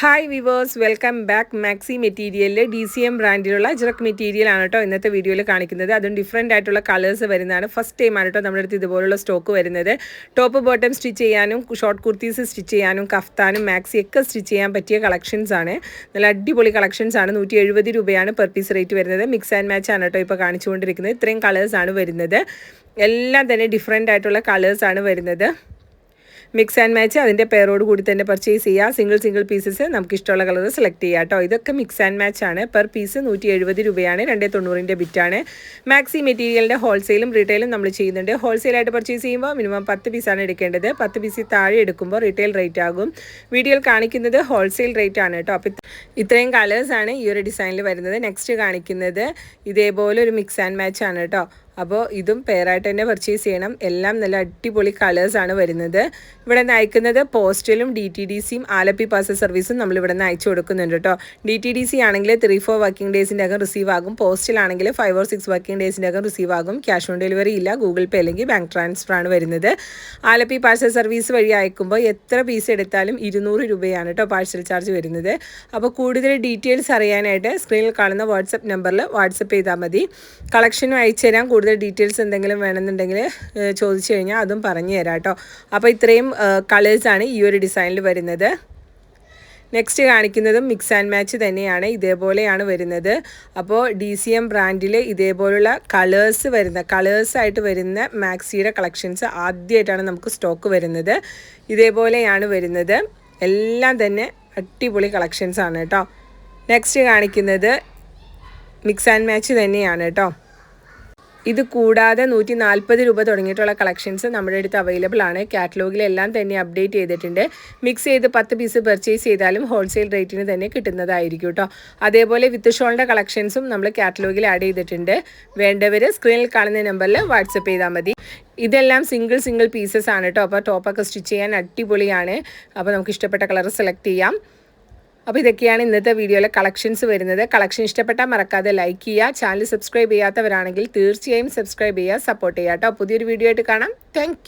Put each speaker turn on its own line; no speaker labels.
Hi viewers welcome back maxi മെറ്റീരിയലിൽ D C M ബ്രാൻഡിലുള്ള Ajrak material ആണ് കേട്ടോ ഇന്നത്തെ വീഡിയോയിൽ കാണിക്കുന്നത്. അതും ഡിഫറെന്റ് ആയിട്ടുള്ള കളേഴ്സ് വരുന്നതാണ്. ഫസ്റ്റ് ടൈം ആണ് കേട്ടോ നമ്മുടെ അടുത്ത് ഇതുപോലുള്ള സ്റ്റോക്ക് വരുന്നത്. ടോപ്പ് ബോട്ടം സ്റ്റിച്ച് ചെയ്യാനും ഷോർട്ട് കുർത്തീസ് സ്റ്റിച്ച് ചെയ്യാനും കഫ്താനും മാക്സി ഒക്കെ സ്റ്റിച്ച് ചെയ്യാൻ പറ്റിയ കളക്ഷൻസ് ആണ്. നല്ല അടിപൊളി കളക്ഷൻസ് ആണ്. നൂറ്റി എഴുപത് രൂപയാണ് പെർ പീസ് റേറ്റ് വരുന്നത്. മിക്സ് ആൻഡ് മാച്ച് ആണ് കേട്ടോ ഇപ്പോൾ കാണിച്ചുകൊണ്ടിരിക്കുന്നത്. ഇത്രയും കളേഴ്സ് ആണ് വരുന്നത്. എല്ലാം തന്നെ ഡിഫറെന്റ് ആയിട്ടുള്ള കളേഴ്സ് ആണ് വരുന്നത്. മിക്സ് ആൻഡ് മാച്ച് അതിന്റെ പേരോട് കൂടി തന്നെ പർച്ചേസ് ചെയ്യുക സിംഗിൾ സിംഗിൾ പീസസ് നമുക്ക് ഇഷ്ടമുള്ള കളർ സെലക്ട് ചെയ്യാം കേട്ടോ ഇതൊക്കെ മിക്സ് ആൻഡ് മാച്ച് ആണ്. പെർ പീസ് നൂറ്റി എഴുപത് രൂപയാണ്. രണ്ടേ തൊണ്ണൂറിന്റെ ബിറ്റാണ് മാക്സി മെറ്റീരിയലിന്റെ ഹോൾസെയിലും റീറ്റെയിലും നമ്മൾ ചെയ്യുന്നുണ്ട്. ഹോൾസെയിലായിട്ട് പർച്ചേസ് ചെയ്യുമ്പോൾ മിനിമം പത്ത് പീസാണ് എടുക്കേണ്ടത്. പത്ത് പീസിൽ താഴെ എടുക്കുമ്പോൾ റീറ്റെയിൽ റേറ്റ് ആകും. വീഡിയോയിൽ കാണിക്കുന്നത് ഹോൾസെയിൽ റേറ്റ് ആണ് കേട്ടോ അപ്പോൾ ഇത്രയും കളേഴ്സാണ് ഈ ഒരു ഡിസൈനിൽ വരുന്നത്. നെക്സ്റ്റ് കാണിക്കുന്നത് ഇതേപോലെ ഒരു മിക്സ് ആൻഡ് മാച്ച് ആണ് കേട്ടോ അപ്പോൾ ഇതും പെയറായിട്ട് തന്നെ പർച്ചേസ് ചെയ്യണം. എല്ലാം നല്ല അടിപൊളി കളേഴ്സാണ് വരുന്നത്. ഇവിടെ നിന്ന് അയക്കുന്നത് പോസ്റ്റലും ഡി ടി ഡി സിയും ആലപ്പി പാസ സർവീസും നമ്മൾ ഇവിടെ നിന്ന് അയച്ചു കൊടുക്കുന്നുണ്ട് കേട്ടോ. ഡി ടി ഡി സി ആണെങ്കിൽ ത്രീ ഫോർ വർക്കിംഗ് ഡേയ്സിന്റെ അകം റിസീവ് ആകും. പോസ്റ്റിലാണെങ്കിൽ ഫൈവ് ഓർ സിക്സ് വർക്കിംഗ് ഡേയ്സിന്റെ അകം റിസീവ് ആകും. ക്യാഷ് ഓൺ ഡെലിവറി ഇല്ല. ഗൂഗിൾ പേ അല്ലെങ്കിൽ ബാങ്ക് ട്രാൻസ്ഫർ ആണ് വരുന്നത്. ആലപ്പി പാഴ്സൽ സർവീസ് വഴി അയക്കുമ്പോൾ എത്ര പീസ് എടുത്താലും ഇരുന്നൂറ് രൂപയാണ് കേട്ടോ പാഴ്സൽ ചാർജ് വരുന്നത്. അപ്പോൾ കൂടുതൽ ഡീറ്റെയിൽസ് അറിയാനായിട്ട് സ്ക്രീനിൽ കാണുന്ന വാട്സപ്പ് നമ്പറിൽ വാട്സപ്പ് ചെയ്താൽ മതി. കളക്ഷനും അയച്ചു തരാം കൂടുതൽ ഡീറ്റെയിൽസ് എന്തെങ്കിലും വേണമെന്നുണ്ടെങ്കിൽ ചോദിച്ചു കഴിഞ്ഞാൽ അതും പറഞ്ഞു തരാം കേട്ടോ. അപ്പോൾ ഇത്രയും കളേഴ്സാണ് ഈ ഒരു ഡിസൈനിൽ വരുന്നത്. നെക്സ്റ്റ് കാണിക്കുന്നതും മിക്സ് ആൻഡ് മാച്ച് തന്നെയാണ് ഇതേപോലെയാണ് വരുന്നത്. അപ്പോൾ ഡി സി എം ബ്രാൻഡിൽ ഇതേപോലുള്ള കളേഴ്സ് വരുന്ന കളേഴ്സായിട്ട് വരുന്ന മാക്സിയുടെ കളക്ഷൻസ് ആദ്യമായിട്ടാണ് നമുക്ക് സ്റ്റോക്ക് വരുന്നത്. ഇതേപോലെയാണ് വരുന്നത്. എല്ലാം തന്നെ അടിപൊളി കളക്ഷൻസ് ആണ് കേട്ടോ. നെക്സ്റ്റ് കാണിക്കുന്നത് മിക്സ് ആൻഡ് മാച്ച് തന്നെയാണ് കേട്ടോ. ഇത് കൂടാതെ നൂറ്റി നാൽപ്പത് രൂപ തുടങ്ങിയിട്ടുള്ള കളക്ഷൻസ് നമ്മുടെ അടുത്ത് അവൈലബിൾ ആണ്. കാറ്റലോഗിലെല്ലാം തന്നെ അപ്ഡേറ്റ് ചെയ്തിട്ടുണ്ട്. മിക്സ് ചെയ്ത് പത്ത് പീസ് പെർച്ചേസ് ചെയ്താലും ഹോൾസെയിൽ റേറ്റിന് തന്നെ കിട്ടുന്നതായിരിക്കും കേട്ടോ അതേപോലെ വിത്ത് ഷോളിന്റെ കളക്ഷൻസും നമ്മൾ കാറ്റലോഗിൽ ആഡ് ചെയ്തിട്ടുണ്ട്. വേണ്ടവർ സ്ക്രീനിൽ കാണുന്ന നമ്പറിൽ വാട്സപ്പ് ചെയ്താൽ മതി. ഇതെല്ലാം സിംഗിൾ സിംഗിൾ പീസസ് ആണ് കേട്ടോ അപ്പോൾ ടോപ്പൊക്കെ സ്റ്റിച്ച് ചെയ്യാൻ അടിപൊളിയാണ്. അപ്പോൾ നമുക്ക് ഇഷ്ടപ്പെട്ട കളർ സെലക്ട് ചെയ്യാം. അപ്പോൾ ഇതൊക്കെയാണ് ഇന്നത്തെ വീഡിയോയിലെ കളക്ഷൻസ് വരുന്നത്. കളക്ഷൻ ഇഷ്ടപ്പെട്ടാൽ മറക്കാതെ ലൈക്ക് ചെയ്യുക. ചാനൽ സബ്സ്ക്രൈബ് ചെയ്യാത്തവരാണെങ്കിൽ തീർച്ചയായും സബ്സ്ക്രൈബ് ചെയ്യുക സപ്പോർട്ട് ചെയ്യുക കേട്ടോ. പുതിയൊരു വീഡിയോ ആയിട്ട് കാണാം. താങ്ക്